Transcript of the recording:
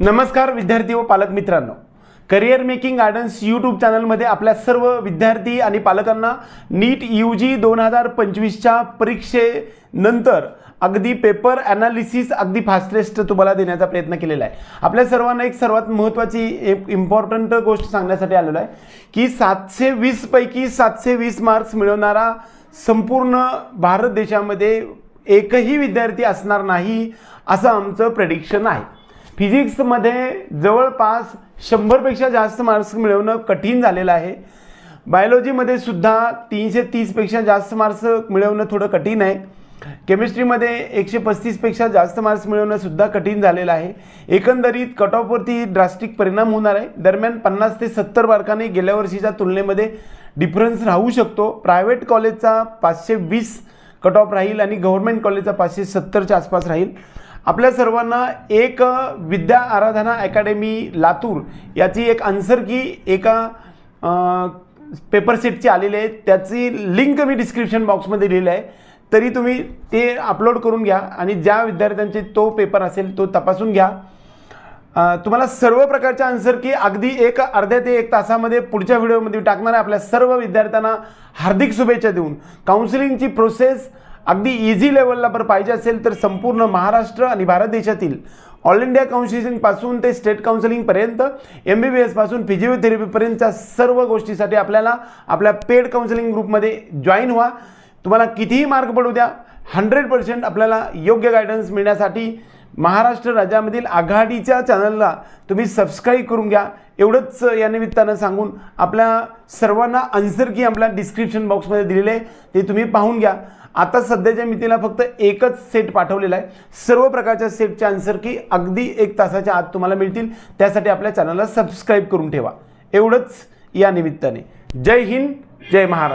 नमस्कार विद्यार्थी व पालक मित्रांनो. करिअर मेकिंग गार्डन्स यूट्यूब चॅनलमध्ये आपल्या सर्व विद्यार्थी आणि पालकांना नीट यू जी दोन हजार पंचवीसच्या परीक्षेनंतर अगदी पेपर ॲनालिसिस अगदी फास्टेस्ट तुम्हाला देण्याचा प्रयत्न केलेला आहे. आपल्या सर्वांना एक सर्वात महत्त्वाची एक इम्पॉर्टंट गोष्ट सांगण्यासाठी आलेलो आहे की सातशे वीसपैकी सातशे वीस मार्क्स मिळवणारा संपूर्ण भारत देशामध्ये एकही विद्यार्थी असणार नाही असं आमचं प्रेडिक्शन आहे. फिजिक्समध्ये जवळपास शंभरपेक्षा जास्त मार्क्स मिळवणं कठीण झालेलं आहे. बायोलॉजीमध्ये सुद्धा तीनशे तीसपेक्षा जास्त मार्क्स मिळवणं थोडं कठीण आहे. केमिस्ट्रीमध्ये एकशे पस्तीसपेक्षा जास्त मार्क्स मिळवणंसुद्धा कठीण झालेलं आहे. एकंदरीत कट ऑफवरती ड्रास्टिक परिणाम होणार आहे. दरम्यान पन्नास ते सत्तर मार्काने गेल्या वर्षीच्या तुलनेमध्ये डिफरन्स राहू शकतो. प्रायव्हेट कॉलेजचा पाचशे वीस कट ऑफ राहील आणि गव्हर्नमेंट कॉलेजचा पाचशे सत्तरच्या आसपास राहील. आपल्या सर्वांना एक विद्या आराधना अकॅडमी लातूर याची एक आन्सर की एका पेपर सेटची आलेली आहे. त्याची लिंक मी डिस्क्रिप्शन बॉक्समध्ये दिलेली आहे. तरी तुम्ही ते अपलोड करून घ्या आणि ज्या विद्यार्थ्यांचे तो पेपर असेल तो तपासून घ्या. तुम्हाला सर्व प्रकारच्या आन्सर की अगदी एक अर्ध्या ते एक तासामध्ये पुढच्या व्हिडिओमध्ये टाकणार आहे आपल्या सर्व विद्यार्थ्यांना हार्दिक शुभेच्छा देऊन. काउन्सिलिंगची प्रोसेस अगदी इझी लेवलला जर पाहिजे असेल तर संपूर्ण महाराष्ट्र आणि भारत देशातील ऑल इंडिया काउन्सिलिंगपासून ते स्टेट काउन्सिलिंगपर्यंत एम बी बी एसपासून फिजिओथेरपीपर्यंतच्या सर्व गोष्टीसाठी आपल्याला आपल्या पेड काउन्सिलिंग ग्रुपमध्ये जॉईन व्हा. तुम्हाला कितीही मार्क पडू द्या हंड्रेड पर्सेंट आपल्याला योग्य गायडन्स मिळण्यासाठी महाराष्ट्र राज्यामधील आघाडीच्या चॅनलला तुम्ही सबस्क्राईब करून घ्या. एवढंच या निमित्तानं सांगून आपल्या सर्वांना आन्सर की आपल्या डिस्क्रिप्शन बॉक्समध्ये दिलेले आहे. ते तुम्ही पाहून घ्या. आता सध्याच्या मितीला फक्त एकच सेट पाठवलेला आहे. सर्व प्रकारच्या सेटचे आन्सर की अगदी एक तासाच्या आत तुम्हाला मिळतील. त्यासाठी आपल्या चॅनलला सबस्क्राईब करून ठेवा. एवढंच या निमित्ताने. जय हिंद जय महाराष्ट्र.